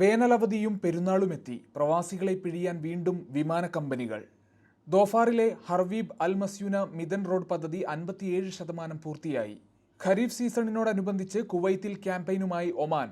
വേനലവധിയും പെരുന്നാളുമെത്തി. പ്രവാസികളെ പിഴിയാൻ വീണ്ടും വിമാന കമ്പനികൾ. ദോഫാറിലെ ഹർവീബ് അൽ മസ്യൂന മിതൻ റോഡ് പദ്ധതി അൻപത്തിയേഴ് ശതമാനം പൂർത്തിയായി. ഖരീഫ് സീസണിനോടനുബന്ധിച്ച് കുവൈത്തിൽ ക്യാമ്പയിനുമായി ഒമാൻ.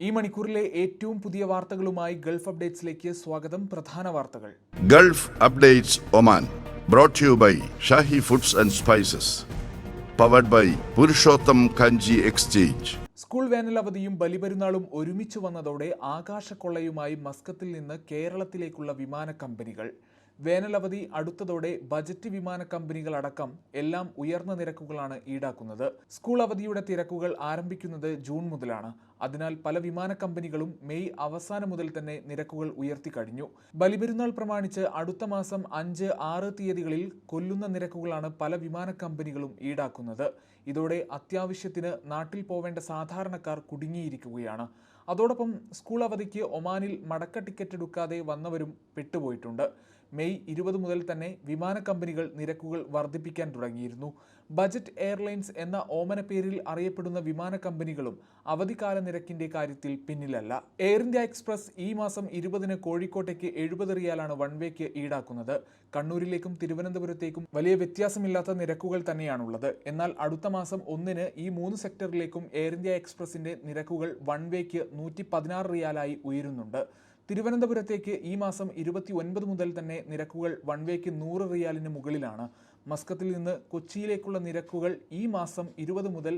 ഈ മണിക്കൂറിലെ ഏറ്റവും പുതിയ വാർത്തകളുമായി ഗൾഫ് അപ്ഡേറ്റ്സിലേക്ക് സ്വാഗതം. പ്രധാന വാർത്തകൾ. Gulf updates Oman. Brought to you by foods and spices powered by Purushottam Kanji exchange. School വേനലവധിയും ബലിപെരുന്നാളും ഒരുമിച്ച് വന്നതോടെ ആകാശക്കൊള്ളയുമായി മസ്കത്തിൽ നിന്ന് കേരളത്തിലേക്കുള്ള വിമാന കമ്പനികൾ വേനലവധി അടുത്തതോടെ ബജറ്റ് വിമാന കമ്പനികൾ അടക്കം എല്ലാം ഉയർന്ന നിരക്കുകളാണ് ഈടാക്കുന്നത്. സ്കൂൾ അവധിയുടെ തിരക്കുകൾ ആരംഭിക്കുന്നത് ജൂൺ മുതലാണ്. അതിനാൽ പല വിമാന കമ്പനികളും മെയ് അവസാനം മുതൽ തന്നെ നിരക്കുകൾ ഉയർത്തി കഴിഞ്ഞു. ബലിപെരുന്നാൾ പ്രമാണിച്ച് അടുത്ത മാസം അഞ്ച് ആറ് തീയതികളിൽ കൊല്ലുന്ന നിരക്കുകളാണ് പല വിമാന കമ്പനികളും ഈടാക്കുന്നത്. ഇതോടെ അത്യാവശ്യത്തിന് നാട്ടിൽ പോവേണ്ട സാധാരണക്കാർ കുടുങ്ങിയിരിക്കുകയാണ്. അതോടൊപ്പം സ്കൂൾ അവധിക്ക് ഒമാനിൽ മടക്ക ടിക്കറ്റ് എടുക്കാതെ വന്നവരും പെട്ടുപോയിട്ടുണ്ട്. മെയ് ഇരുപത് മുതൽ തന്നെ വിമാന കമ്പനികൾ നിരക്കുകൾ വർദ്ധിപ്പിക്കാൻ തുടങ്ങിയിരുന്നു. ബജറ്റ് എയർലൈൻസ് എന്ന ഓമന പേരിൽ അറിയപ്പെടുന്ന വിമാന കമ്പനികളും അവധിക്കാല നിരക്കിന്റെ കാര്യത്തിൽ പിന്നിലല്ല. എയർ ഇന്ത്യ എക്സ്പ്രസ് ഈ മാസം ഇരുപതിന് കോഴിക്കോട്ടേക്ക് എഴുപത് റിയാലാണ് വൺ വേക്ക് ഈടാക്കുന്നത്. കണ്ണൂരിലേക്കും തിരുവനന്തപുരത്തേക്കും വലിയ വ്യത്യാസമില്ലാത്ത നിരക്കുകൾ തന്നെയാണുള്ളത്. എന്നാൽ അടുത്ത മാസം ഒന്നിന് ഈ മൂന്ന് സെക്ടറിലേക്കും എയർ ഇന്ത്യ എക്സ്പ്രസിന്റെ നിരക്കുകൾ വൺ വേക്ക് നൂറ്റി പതിനാറ് റിയാലായി ഉയരുന്നുണ്ട്. തിരുവനന്തപുരത്തേക്ക് ഈ മാസം ഇരുപത്തി ഒൻപത് മുതൽ തന്നെ നിരക്കുകൾ വൺ വേക്ക് നൂറ് റിയാലിന് മുകളിലാണ്. മസ്കത്തിൽ നിന്ന് കൊച്ചിയിലേക്കുള്ള നിരക്കുകൾ ഈ മാസം ഇരുപത് മുതൽ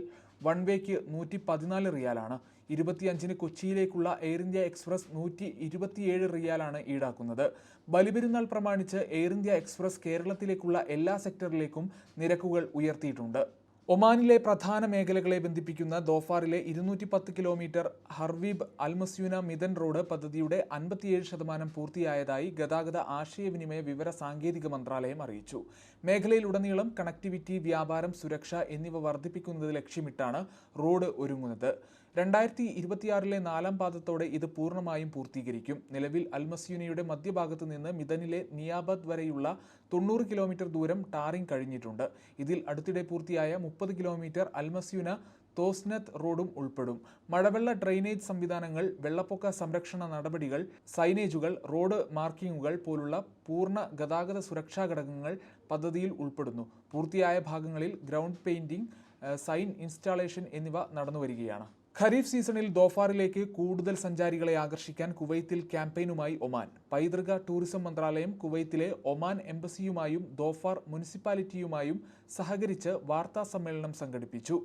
വൺ വേക്ക് നൂറ്റി പതിനാല് റിയാലാണ്. ഇരുപത്തിയഞ്ചിന് കൊച്ചിയിലേക്കുള്ള എയർ ഇന്ത്യ എക്സ്പ്രസ് നൂറ്റി ഇരുപത്തിയേഴ് റിയാലാണ് ഈടാക്കുന്നത്. ബലിപെരുന്നാൾ പ്രമാണിച്ച് എയർ ഇന്ത്യ എക്സ്പ്രസ് കേരളത്തിലേക്കുള്ള എല്ലാ സെക്ടറിലേക്കും നിരക്കുകൾ ഉയർത്തിയിട്ടുണ്ട്. ഒമാനിലെ പ്രധാന മേഖലകളെ ബന്ധിപ്പിക്കുന്ന ദോഫാറിലെ ഇരുന്നൂറ്റി പത്ത് കിലോമീറ്റർ ഹർവീബ് അൽമസ്യൂന മിതൻ റോഡ് പദ്ധതിയുടെ അൻപത്തിയേഴ് ശതമാനം പൂർത്തിയായതായി ഗതാഗത ആശയവിനിമയ വിവര സാങ്കേതിക മന്ത്രാലയം അറിയിച്ചു. മേഖലയിലുടനീളം കണക്ടിവിറ്റി വ്യാപാരം സുരക്ഷ എന്നിവ വർദ്ധിപ്പിക്കുന്നത് ലക്ഷ്യമിട്ടാണ് റോഡ് ഒരുങ്ങുന്നത്. രണ്ടായിരത്തി ഇരുപത്തിയാറിലെ നാലാം പാദത്തോടെ ഇത് പൂർണമായും പൂർത്തീകരിക്കും. നിലവിൽ അൽമസ്യൂനയുടെ മധ്യഭാഗത്ത് നിന്ന് മിതനിലെ നിയാബദ് വരെയുള്ള തൊണ്ണൂറ് കിലോമീറ്റർ ദൂരം ടാറിംഗ് കഴിഞ്ഞിട്ടുണ്ട്. ഇതിൽ അടുത്തിടെ പൂർത്തിയായ മുപ്പത് കിലോമീറ്റർ അൽമസ്യൂന തോസ്നത്ത് റോഡും ഉൾപ്പെടും. മഴവെള്ള ഡ്രെയിനേജ് സംവിധാനങ്ങൾ വെള്ളപ്പൊക്ക സംരക്ഷണ നടപടികൾ സൈനേജുകൾ റോഡ് മാർക്കിങ്ങുകൾ പോലുള്ള പൂർണ ഗതാഗത സുരക്ഷാ ഘടകങ്ങൾ പദ്ധതിയിൽ ഉൾപ്പെടുന്നു. പൂർത്തിയായ ഭാഗങ്ങളിൽ ഗ്രൗണ്ട് പെയിന്റിംഗ് സൈൻ ഇൻസ്റ്റാളേഷൻ എന്നിവ നടന്നുവരികയാണ്. ഖരീഫ് സീസണിൽ ദോഫാറിലേക്ക് കൂടുതൽ സഞ്ചാരികളെ ആകർഷിക്കാൻ കുവൈത്തിൽ ക്യാമ്പയിനുമായി ഒമാൻ. പൈതൃക ടൂറിസം മന്ത്രാലയം കുവൈത്തിലെ ഒമാൻ എംബസിയുമായും ദോഫാർ മുനിസിപ്പാലിറ്റിയുമായും സഹകരിച്ച് വാർത്താ സമ്മേളനം സംഘടിപ്പിച്ചു.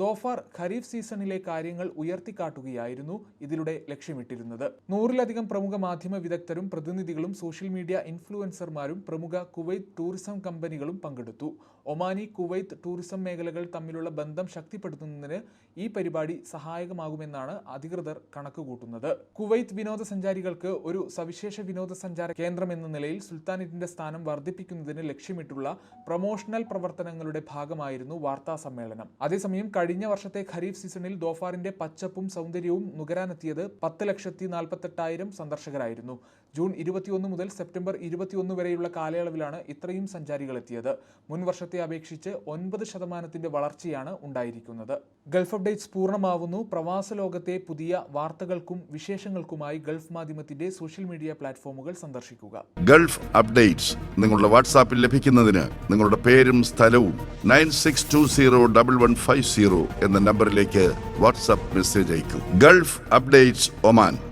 ദോഫാർ ഖരീഫ് സീസണിലെ കാര്യങ്ങൾ ഉയർത്തിക്കാട്ടുകയായിരുന്നു ഇതിലൂടെ ലക്ഷ്യമിട്ടിരുന്നത്. നൂറിലധികം പ്രമുഖ മാധ്യമ വിദഗ്ധരും പ്രതിനിധികളും സോഷ്യൽ മീഡിയ ഇൻഫ്ലുവൻസർമാരും പ്രമുഖ കുവൈത്ത് ടൂറിസം കമ്പനികളും പങ്കെടുത്തു. ഒമാനി കുവൈത്ത് ടൂറിസം മേഖലകൾ തമ്മിലുള്ള ബന്ധം ശക്തിപ്പെടുത്തുന്നതിന് ഈ പരിപാടി സഹായകമാകുമെന്നാണ് അധികൃതർ കണക്കുകൂട്ടുന്നത്. കുവൈത്ത് വിനോദസഞ്ചാരികൾക്ക് ഒരു സവിശേഷ വിനോദസഞ്ചാര കേന്ദ്രം എന്ന നിലയിൽ സുൽത്താനേറ്റിന്റെ സ്ഥാനം വർദ്ധിപ്പിക്കുന്നതിന് ലക്ഷ്യമിട്ടുള്ള പ്രൊമോഷണൽ പ്രവർത്തനങ്ങളുടെ ഭാഗമായിരുന്നു വാർത്താ സമ്മേളനം. അതേസമയം കഴിഞ്ഞ വർഷത്തെ ഖരീഫ് സീസണിൽ ദോഫാറിന്റെ പച്ചപ്പും സൗന്ദര്യവും നുകരാനെത്തിയത് പത്ത് ലക്ഷത്തി നാൽപ്പത്തെട്ടായിരം സന്ദർശകരായിരുന്നു. ജൂൺ ഇരുപത്തിയൊന്ന് മുതൽ സെപ്റ്റംബർ ഇരുപത്തിയൊന്ന് വരെയുള്ള കാലയളവിലാണ് ഇത്രയും സഞ്ചാരികൾ എത്തിയത് മുൻ വർഷത്തെ അപേക്ഷിച്ച് ഒൻപത് ശതമാനത്തിന്റെ വളർച്ചയാണ് ഉണ്ടായിരിക്കുന്നത്. ഗൾഫ് അപ്ഡേറ്റ്സ് പൂർണമാവുന്നു. പ്രവാസ ലോകത്തെ പുതിയ വാർത്തകൾക്കും വിശേഷങ്ങൾക്കുമായി ഗൾഫ് മാധ്യമത്തിന്റെ സോഷ്യൽ മീഡിയ പ്ലാറ്റ്ഫോമുകൾ സന്ദർശിക്കുക. ഗൾഫ് അപ്ഡേറ്റ്സ് നിങ്ങളുടെ വാട്സാപ്പിൽ ലഭിക്കുന്നതിന് നിങ്ങളുടെ പേരും സ്ഥലവും nine six two zero double one five zero എന്ന നമ്പറിലേക്ക് വാട്സാപ്പ് മെസ്സേജ് അയക്കും. Gulf updates Oman.